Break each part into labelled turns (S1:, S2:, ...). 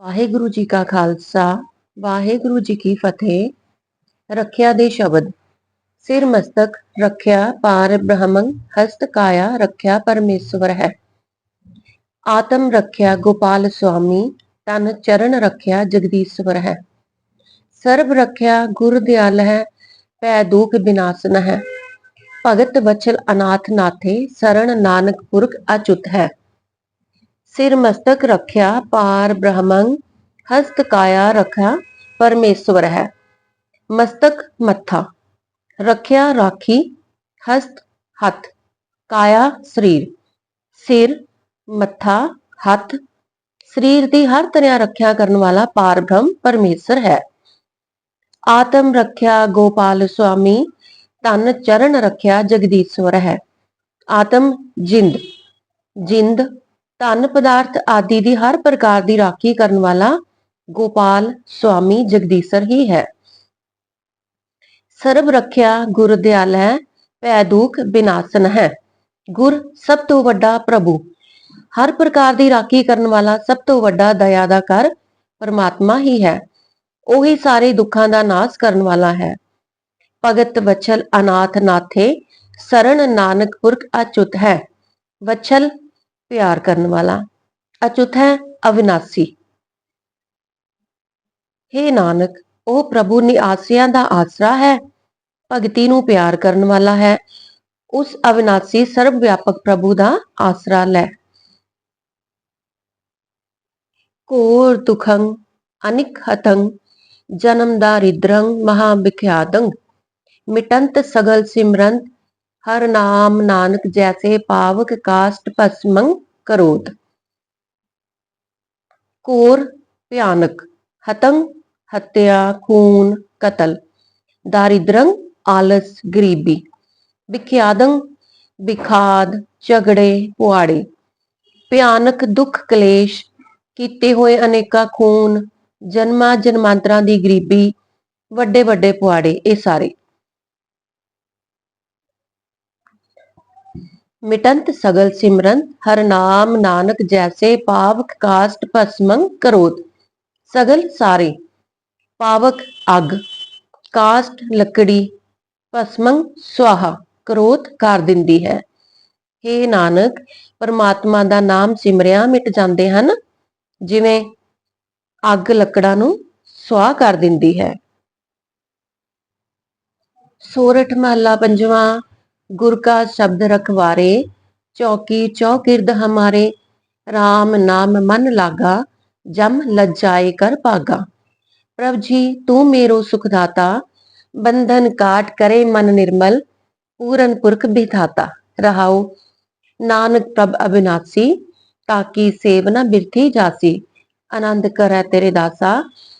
S1: ਵਾਹਿਗੁਰੂ ਜੀ ਕਾ ਖਾਲਸਾ, ਵਾਹਿਗੁਰੂ ਜੀ ਕੀ ਫਤਿਹ। ਰੱਖਿਆ ਦੇ ਸ਼ਬਦ, ਸਿਰ ਮਸਤਕ ਰੱਖਿਆ ਪਾਰ ਬ੍ਰਹਮੰ, ਹਸਤ ਕਾਇਆ ਰੱਖਿਆ ਪਰਮੇਸ਼ਵਰ ਹੈ। ਆਤਮ ਰੱਖਿਆ ਗੋਪਾਲ ਸੁਆਮੀ, ਤਨ ਚਰਨ ਰੱਖਿਆ ਜਗਦੀਸ਼ਵਰ ਹੈ। ਸਰਬ ਰੱਖਿਆ ਗੁਰ ਦਿਆਲ ਹੈ, ਪੈ ਦੁਖ ਬਿਨਾਸਨ ਹੈ। ਭਗਤ ਵਚਲ ਅਨਾਥ ਨਾਥੇ, ਸਰਣ ਨਾਨਕ ਪੁਰਖ ਅਚੁਤ ਹੈ। ਸਿਰ ਮਸਤਕ ਰੱਖਿਆ, ਪਾਰ ਬ੍ਰਹਮੰ ਹਸਤ ਕਾਇਆ ਰੱਖਿਆ, ਪਰਮੇਸ਼ਵਰ ਹੈ। ਮਸਤਕ ਮੱਥਾ, ਰੱਖਿਆ ਰਾਖੀ, ਹਸਤ ਹੱਥ, ਕਾਇਆ ਸਰੀਰ। ਸਿਰ ਮੱਥਾ, ਹੱਥ, ਸਰੀਰ ਦੀ ਹਰ ਤਰ੍ਹਾਂ ਰੱਖਿਆ ਕਰਨ ਵਾਲਾ ਪਾਰ ਬ੍ਰਹਮ ਪਰਮੇਸ਼ਰ ਹੈ। ਆਤਮ ਰੱਖਿਆ ਗੋਪਾਲ ਸੁਆਮੀ ਤਨ ਚਰਨ ਰੱਖਿਆ ਜਗਦੀਸ਼ਵਰ ਹੈ। ਆਤਮ ਜਿੰਦ ਜਿੰਦ ਧਨ ਪਦਾਰਥ ਆਦਿ ਦੀ ਹਰ ਪ੍ਰਕਾਰ ਦੀ ਰਾਖੀ ਕਰਨ ਵਾਲਾ ਗੋਪਾਲ ਸੁਆਮੀ ਜਗਦੀਸ਼ਰ ਹੀ ਹੈ। ਸਰਬ ਰੱਖਿਆ ਗੁਰ ਦਿਆਲ ਹੈ ਭੈ ਦੁਖ ਬਿਨਾਸਨ ਹੈ। ਗੁਰ ਸਭ ਤੋਂ ਵੱਡਾ ਪ੍ਰਭੂ। ਹਰ ਪ੍ਰਕਾਰ ਦੀ ਰਾਖੀ ਕਰਨ ਵਾਲਾ ਸਭ ਤੋਂ ਵੱਡਾ ਦਇਆ ਦਾ ਕਰ ਪਰਮਾਤਮਾ ਹੀ ਹੈ। ਉਹੀ ਸਾਰੇ ਦੁੱਖਾਂ ਦਾ ਨਾਸ਼ ਕਰਨ ਵਾਲਾ ਹੈ। ਭਗਤ ਵਚਲ ਅਨਾਥ ਨਾਥੇ ਸਰਣ ਨਾਨਕ ਪੁਰਖ ਅਚੁਤ ਹੈ। ਵਚਲ ਪਿਆਰ ਕਰਨ ਵਾਲਾ ਅਚੁੱਤ ਹੈ, ਅਵਿਨਾਸੀ। हे ਨਾਨਕ, ਉਹ ਪ੍ਰਭੂ ਨਿਆਸਿਆਂ ਦਾ ਆਸਰਾ ਹੈ, ਭਗਤੀ ਨੂੰ ਪਿਆਰ ਕਰਨ ਵਾਲਾ ਹੈ। ਉਸ ਅਵਿਨਾਸੀ ਸਰਬ ਵਿਆਪਕ ਪ੍ਰਭੂ ਦਾ ਆਸਰਾ ਲੈ। ਕੋਰ ਦੁਖੰ, ਅਨਿਕ ਹਤੰ ਜਨਮ ਦਾ ਦਾਰਿਦ੍ਰੰ ਮਹਾ ਵਿਖਿਆਦੰ ਮਿਟੰਤ ਸਗਲ ਸਿਮਰੰਤ ਹਰ ਨਾਮ ਨਾਨਕ ਜੈਸੇ ਪਾਵਕ ਕਾਸ਼ਟ ਭਸਮੰ ਕਰੋਤ। ਕੋਰ ਭਿਆਨਕ, ਹਤੰ ਹੱਤਿਆ ਖੂਨ ਕਤਲ, ਦਾਰਿਦ੍ਰੰ ਆਲਸ ਗਰੀਬੀ, ਵਿਖਿਆਦੰ ਵਿਖਾਦ ਝਗੜੇ ਪੁਆੜੇ। ਭਿਆਨਕ ਦੁੱਖ ਕਲੇਸ਼, ਕੀਤੇ ਹੋਏ ਅਨੇਕਾਂ ਖੂਨ, ਜਨਮਾਂ ਜਨਮਾਂਤਰਾਂ ਦੀ ਗਰੀਬੀ, ਵੱਡੇ ਵੱਡੇ ਪੁਆੜੇ, ਇਹ ਸਾਰੇ। ਮਿਟੰਤ ਸਗਲ ਸਿਮਰਨ, ਹਰ ਨਾਮ ਨਾਨਕ ਜੈਸੇ ਪਾਵਕ ਕਾਸਟ ਭਸਮੰ ਕਰੋਤ, ਸਗਲ ਸਾਰੇ, ਪਾਵਕ ਅਗ, ਕਾਸਟ ਲੱਕੜੀ ਭਸਮੰ ਸੁਆਹਾ, ਕਰੋਤ ਕਰ ਦਿੰਦੀ ਹੈ। हे ਨਾਨਕ, ਪਰਮਾਤਮਾ ਦਾ ਨਾਮ ਸਿਮਰਿਆ ਮਿਟ ਜਾਂਦੇ ਹਨ, ਜਿਵੇਂ ਅੱਗ ਲੱਕੜਾਂ ਨੂੰ ਸੁਆਹ ਕਰ ਦਿੰਦੀ ਹੈ। ਸੋਰਠ ਮਹੱਲਾ ਪੰਜਵਾਂ गुर का शब्द रखवारे चौकी चौकिर्द हमारे राम नाम मन लागा जम लज्जाए कर पागा प्रभ जी तू मेरो सुखदाता बंधन काट करे मन निर्मल पूरन पुरख बिधाता रहाओ नानक प्रभ अविनाशी ताकि सेव न बिरथी जासी आनंद करे तेरे दासा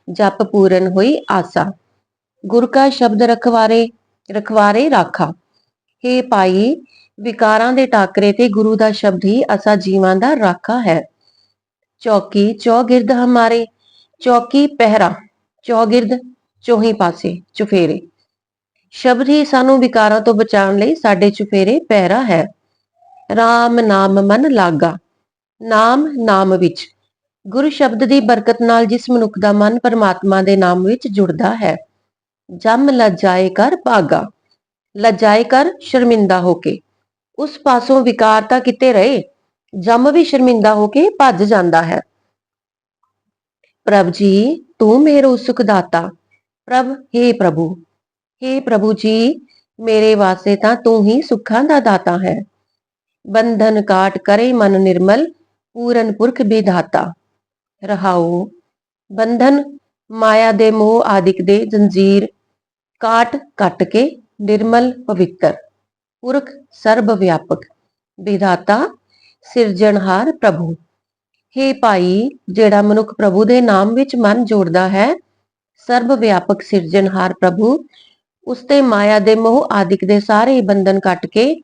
S1: जप पूरन हुई आसा गुर का शब्द रखवारे रखवारे राखा हे ਭਾਈ, ਵਿਕਾਰਾਂ ਦੇ ਟਾਕਰੇ ਤੇ ਗੁਰੂ ਦਾ ਸ਼ਬਦ ਹੀ ਅਸਾ ਜੀਵਾਂ ਦਾ ਰਾਖਾ ਹੈ। ਚੌਕੀ ਚੌਗਿਰਦ ਹਮਾਰੇ, ਚੌਕੀ ਪਹਿਰਾ, ਚੌਗਿਰਦ ਚੋਹੀ ਪਾਸੇ, ਚੁਫੇਰੇ। ਸ਼ਬਦ ਹੀ ਸਾਨੂੰ ਵਿਕਾਰਾਂ ਤੋਂ ਬਚਾਉਣ ਲਈ ਸਾਡੇ ਚੁਫੇਰੇ ਪਹਿਰਾ ਹੈ। RAM ਨਾਮ ਮਨ ਲਾਗਾ, ਨਾਮ ਨਾਮ ਵਿੱਚ। ਗੁਰੂ ਸ਼ਬਦ ਦੀ ਬਰਕਤ ਨਾਲ ਜਿਸ ਮਨੁੱਖ ਦਾ ਮਨ ਪਰਮਾਤਮਾ ਦੇ ਨਾਮ ਵਿੱਚ ਜੁੜਦਾ ਹੈ। ਜਮ ਲਜਾਏ ਕਰ ਭਾਗਾ। ਲਜਾਏ ਕਰ ਸ਼ਰਮਿੰਦਾ ਹੋ ਕੇ। ਉਸ ਪਾਸੋਂ ਵਿਕਾਰ ਤਾਂ ਕਿਤੇ ਰਹੇ, ਜਮ ਵੀ ਸ਼ਰਮਿੰਦਾ ਹੋ ਕੇ ਭੱਜ ਜਾਂਦਾ ਹੈ। ਪ੍ਰਭ ਜੀ, ਤੂੰ ਮੇਰੋ ਸੁਖ ਪ੍ਰਭ हे ਪ੍ਰਭੂ हे ਪ੍ਰਭੂ ਜੀ, ਮੇਰੇ ਵਾਸਤੇ ਤਾਂ ਤੂੰ ਹੀ ਸੁੱਖਾਂ ਦਾ ਦਾਤਾ ਹੈ। ਬੰਧਨ ਕਾਟ ਕਰੇ ਮਨ ਨਿਰਮਲ, ਪੂਰਨ ਪੁਰਖ ਵਿਧਾਤਾ। ਰਹਾਉ, ਬੰਧਨ ਮਾਇਆ ਦੇ ਮੋਹ ਆਦਿਕ ਦੇ ਜੰਜੀਰ, ਕਾਟ ਕੱਟ ਕੇ ਨਿਰਮਲ ਪਵਿੱਤਰ, ਪੁਰਖ ਸਰਬ ਵਿਆਪਕ ਵਿਧਾਤਾ ਸਿਰਜਣਹਾਰ ਪ੍ਰਭੂ। हे ਭਾਈ, ਜਿਹੜਾ ਮਨੁੱਖ ਪ੍ਰਭੂ ਦੇ ਨਾਮ ਵਿੱਚ ਮਨ ਜੋੜਦਾ ਹੈ ਸਰਬ ਵਿਆਪਕ ਸਿਰਜਣਹਾਰ ਪ੍ਰਭੂ, ਉਸ ਤੇ ਮਾਇਆ ਦੇ ਮੋਹ ਆਦਿਕ ਦੇ ਸਾਰੇ ਬੰਧਨ ਕੱਟ ਕੇ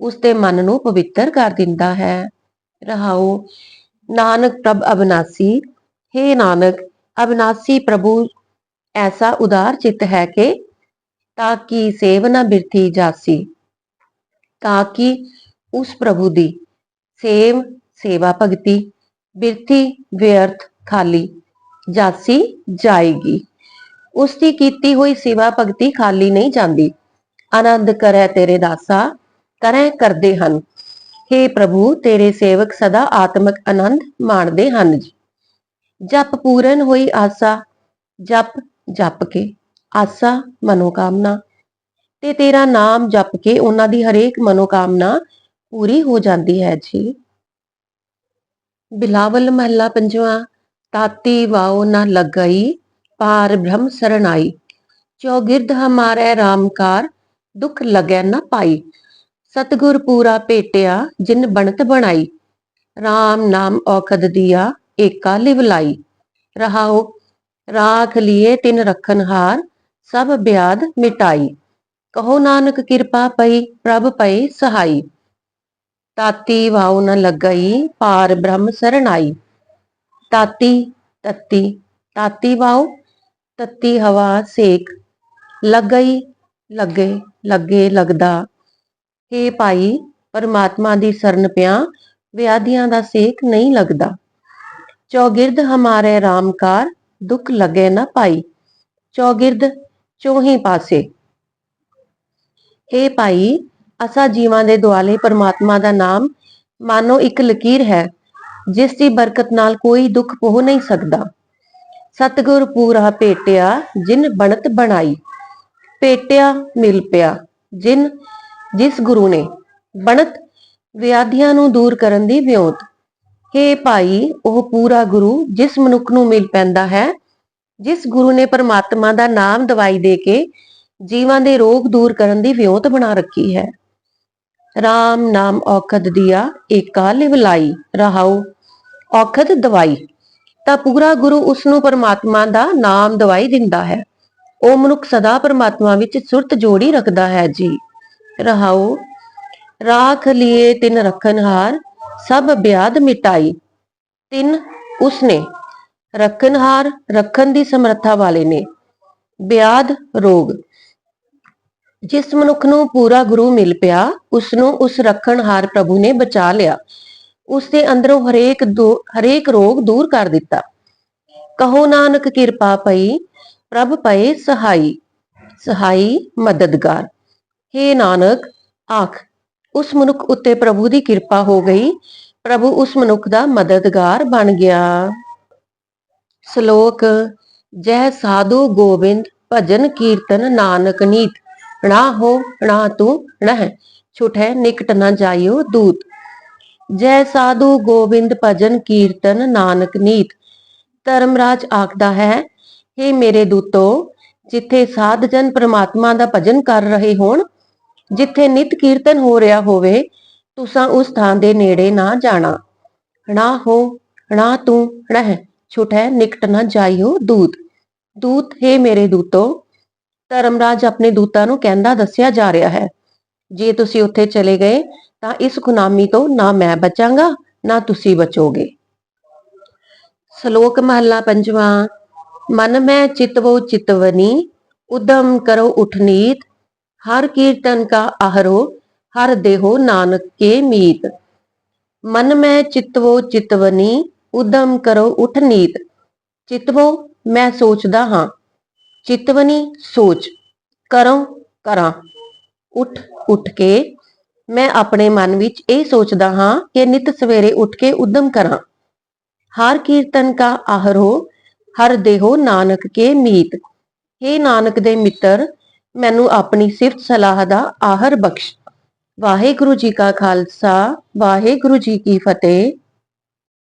S1: ਉਸ ਤੇ ਮਨ ਨੂੰ ਪਵਿੱਤਰ ਕਰ ਦਿੰਦਾ ਹੈ। ਰਹਾਉ ਨਾਨਕ ਪ੍ਰਭ ਅਬਨਾਸੀ हे ਨਾਨਕ, ਅਬਨਾਸੀ ਪ੍ਰਭੂ, ਐਸਾ ਉਦਾਰ ਚਿੱਤ ਹੈ ਕਿ ताकि सेवना बिरथी जासी ताकि ਉਸ ਪ੍ਰਭੂ ਦੀ ਸੇਵ ਸੇਵਾ ਭਗਤੀ ਬਿਰਥੀ ਵਿਅਰਥ ਖਾਲੀ ਜਾਸੀ ਜਾਏਗੀ। ਉਸ ਦੀ ਕੀਤੀ ਹੋਈ ਸੇਵਾ ਭਗਤੀ ਖਾਲੀ ਨਹੀਂ ਜਾਂਦੀ। ਆਨੰਦ ਕਰੈ ਤੇਰੇ ਦਾਸਾ, ਕਰੈ ਕਰਦੇ ਹਨ। हे ਪ੍ਰਭੂ, ਤੇਰੇ ਸੇਵਕ ਸਦਾ ਆਤਮਿਕ ਆਨੰਦ ਮਾਣਦੇ ਹਨ ਜਪ ਪੂਰਨ ਹੋਈ ਆਸਾ, ਜਪ ਜਪ ਕੇ। ਆਸਾ, ਮਨੋਕਾਮਨਾ ਤੇ ਤੇਰਾ ਨਾਮ ਜਪ ਕੇ ਉਹਨਾਂ ਦੀ ਹਰੇਕ ਮਨੋਕਾਮਨਾ ਪੂਰੀ ਹੋ ਜਾਂਦੀ ਹੈ ਜੀ। ਬਿਲਾਵਲ ਮਹੱਲਾ ਪੰਜਵਾਂ, ਤਾਤੀ ਵਾਓ ਨਾ ਲੱਗਈ, ਪਾਰ ਬ੍ਰਹਮ ਸਰਣਾਈ ਚੌਗਿਰਦ ਹਮਾਰੇ ਰਾਮਕਾਰ ਦੁੱਖ ਲਗੈ ਨਾ ਪਾਈ। ਸਤਗੁਰ ਪੂਰਾ ਭੇਟਿਆ, ਜਿਨ ਬਣਤ ਬਣਾਈ। RAM ਨਾਮ ਔਖਦ ਦਿਆ, ਏਕਾ ਲਿਵ ਲਾਈ। ਰਹਾਓ ਰਾਖ ਲਿਏ ਤਿਨ ਰਖਨ ਹਾਰ ਸਭ ਬਿਆਦ ਮਿਟਾਈ। ਕਹੋ ਨਾਨਕ ਕਿਰਪਾ ਪਈ, ਪ੍ਰਭ ਪਏ ਸਹਾਈ। ਤਾਤੀ ਵਾਉ ਨ ਲੱਗਈ ਪਾਰ ਬ੍ਰਹਮ ਸਰਣਾਈ। ਤਾਤੀ, ਤਤੀ, ਤਾਤੀ ਵਾਉ ਤਤੀ ਹਵਾ ਸੇਕ। ਲੱਗਈ, ਲੱਗੇ ਲੱਗੇ ਲੱਗਦਾ। ਹੇ ਭਾਈ, ਪਰਮਾਤਮਾ ਦੀ ਸ਼ਰਨ ਪਿਆ, ਵਿਆਧੀਆਂ ਦਾ ਸੇਕ ਨਹੀਂ ਲੱਗਦਾ। ਚੌਗਿਰਦ ਹਮਾਰੇ ਰਾਮਕਾਰ, ਦੁੱਖ ਲਗੇ ਨਾ ਪਾਈ। ਚੌਗਿਰਦ ਚੋਹੀ ਪਾਸੇ। हे ਭਾਈ, ਅਸਾ ਜੀਵਾਂ ਦੇ ਦੁਆਲੇ ਪਰਮਾਤਮਾ ਦਾ ਨਾਮ ਮਾਨੋ ਇੱਕ ਲਕੀਰ ਹੈ, ਜਿਸ ਦੀ ਬਰਕਤ ਨਾਲ ਕੋਈ ਦੁੱਖ ਪੋ ਨਹੀਂ ਸਕਦਾ। ਸਤਿਗੁਰ ਪੂਰਾ ਭੇਟਿਆ, ਜਿਨ ਬਣਤ ਬਣਾਈ। ਭੇਟਿਆ ਮਿਲ ਪਿਆ, ਜਿਨ, ਜਿਸ ਗੁਰੂ ਨੇ। ਬਣਤ ਵਿਆਧੀਆਂ ਨੂੰ ਦੂਰ ਕਰਨ ਦੀ ਵਿਉਂਤ। ਹੇ ਭਾਈ, ਉਹ ਪੂਰਾ ਗੁਰੂ, ਜਿਸ ਮਨੁੱਖ ਨੂੰ ਮਿਲ ਪੈਂਦਾ ਹੈ ਜਿਸ ਗੁਰੂ ਨੇ ਪਰਮਾਤਮਾ ਦਾ ਨਾਮ ਦਵਾਈ ਦੇ ਕੇ ਜੀਵਾਂ ਦੇ ਰੋਗ ਦੂਰ ਕਰਨ ਦੀ ਵਿਉਂਤ ਬਣਾ ਰੱਖੀ ਹੈ। RAM ਨਾਮ ਔਖਦ ਦਿਆ, ਏਕਾ ਲਿਵ ਲਾਈ, ਰਹਾਉ। ਔਖਦ ਦਵਾਈ, ਤਾਂ ਪੂਰਾ ਗੁਰੂ ਉਸ ਨੂੰ ਪਰਮਾਤਮਾ ਦਾ ਨਾਮ ਦਵਾਈ ਦਿੰਦਾ ਹੈ। ਉਹ ਮਨੁੱਖ ਸਦਾ ਪਰਮਾਤਮਾ ਵਿੱਚ ਸੁਰਤ ਜੋੜੀ ਰੱਖਦਾ ਹੈ ਜੀ। ਰਹਾਉ, ਰਾਖ ਲਿਏ ਤਿਨ ਰਖਨ ਸਭ ਬਿਆਦ ਮਿਟਾਈ। ਤਿੰਨ ਉਸਨੇ ਰੱਖਣਹਾਰ ਰੱਖਣ ਦੀ ਸਮਰੱਥਾ ਵਾਲੇ ਨੇ। ਬਿਆਦ ਰੋਗ। ਜਿਸ ਮਨੁੱਖ ਨੂੰ ਪੂਰਾ ਗੁਰੂ ਮਿਲ ਪਿਆ ਉਸ ਨੂੰ ਉਸ ਰੱਖਣਹਾਰ ਪ੍ਰਭੂ ਨੇ ਬਚਾ ਲਿਆ। ਉਸ ਦੇ ਅੰਦਰੋਂ ਹਰੇਕ ਹਰੇਕ ਰੋਗ ਦੂਰ ਕਰ ਦਿੱਤਾ। ਕਹੋ ਨਾਨਕ ਕਿਰਪਾ ਪਈ, ਪ੍ਰਭ ਪਏ ਸਹਾਈ ਸਹਾਈ ਮਦਦਗਾਰ। हे ਨਾਨਕ, ਆਖ, ਉਸ ਮਨੁੱਖ ਉੱਤੇ ਪ੍ਰਭੂ ਦੀ ਕਿਰਪਾ ਹੋ ਗਈ, ਪ੍ਰਭੂ ਉਸ ਮਨੁੱਖ ਦਾ ਮਦਦਗਾਰ ਬਣ ਗਿਆ। ਸ਼ਲੋਕ ਜੈ ਸਾਧੂ ਗੋਬਿੰਦ ਭਜਨ ਕੀਰਤਨ ਨਾਨਕ ਨੀਤ ਣਾ ਹੋ ਣਾ ਤੂੰ ਨਹਿ, ਛੁਟੈ ਨਿਕਟ ਨਾ ਜਾਇਓ ਦੂਤ। ਜੈ ਸਾਧੂ ਗੋਬਿੰਦ ਭਜਨ ਕੀਰਤਨ ਨਾਨਕ ਨੀਤ, ਧਰਮਰਾਜ ਆਖਦਾ ਹੈ हे ਮੇਰੇ ਦੂਤੋ, ਜਿੱਥੇ ਸਾਧ ਜਨ ਪ੍ਰਮਾਤਮਾ ਦਾ ਭਜਨ ਕਰ ਰਹੇ ਹੋਣ, ਜਿੱਥੇ ਨਿਤ ਕੀਰਤਨ ਹੋ ਰਿਹਾ ਹੋਵੇ, ਤੁਸਾਂ ਉਸ ਥਾਂ ਦੇ ਨੇੜੇ ਨਾ ਜਾਣਾ। ਨਾ ਹੋ ਨਾ ਤੂੰ ਰਹਿ ਛੁਟੈ ਨਿਕਟ ਨਾ ਜਾਇਓ ਦੂਤ। ਦੂਤ, ਹੈ ਮੇਰੇ ਦੂਤੋ, ਧਰਮਰਾਜ ਆਪਣੇ ਦੂਤਾਂ ਨੂੰ ਕਹਿੰਦਾ ਦੱਸਿਆ ਜਾ ਰਿਹਾ ਹੈ। ਜੇ ਤੁਸੀਂ ਉੱਥੇ ਚਲੇ ਗਏ, ਤਾਂ ਇਸ ਗੁਨਾਮੀ ਤੋਂ ਨਾ ਮੈਂ ਬਚਾਂਗਾ, ਨਾ ਤੁਸੀਂ ਬਚੋਗੇ। ਸ਼ਲੋਕ ਮਹੱਲਾ ਪੰਜਵਾਂ, ਮਨ ਮੈਂ ਚਿਤਵੋ ਚਿਤਵਨੀ, ਉਦਮ ਕਰੋ ਉਠਨੀਤ ਹਰ ਕੀਰਤਨ ਕਾ ਆਹਰੋ, ਹਰ ਦੇਹੋ ਨਾਨਕ ਕੇ ਮੀਤ। ਮਨ ਮੈਂ ਚਿਤਵੋ ਚਿਤਵਨੀ ਉਦਮ ਕਰੋ ਉਠਨੀਤ ਚਿਤਵੋ, ਮੈਂ ਸੋਚਦਾ ਹਾਂ। ਚਿਤਵਨੀ, ਸੋਚ। ਕਰੋ, ਕਰਾਂ। ਉੱਠ ਉੱਠ ਕੇ ਮੈਂ ਆਪਣੇ ਮਨ ਵਿੱਚ ਇਹ ਸੋਚਦਾ ਹਾਂ ਕਿ ਨਿਤ ਸਵੇਰੇ ਉੱਠ ਕੇ ਉਦਮ ਕਰਾਂ। ਹਰ ਕੀਰਤਨ ਕਾ ਆਹਰੋ ਹਰ ਦੇਹੋ ਨਾਨਕ ਕੇ ਮੀਤ। हे ਨਾਨਕ ਦੇ ਮਿੱਤਰ, ਮੈਨੂੰ ਆਪਣੀ ਸਿਫਤ ਸਲਾਹ ਦਾ ਆਹਰ ਬਖਸ਼। ਵਾਹਿਗੁਰੂ ਜੀ ਕਾ ਖਾਲਸਾ, ਵਾਹਿਗੁਰੂ ਜੀ ਕੀ ਫਤਿਹ।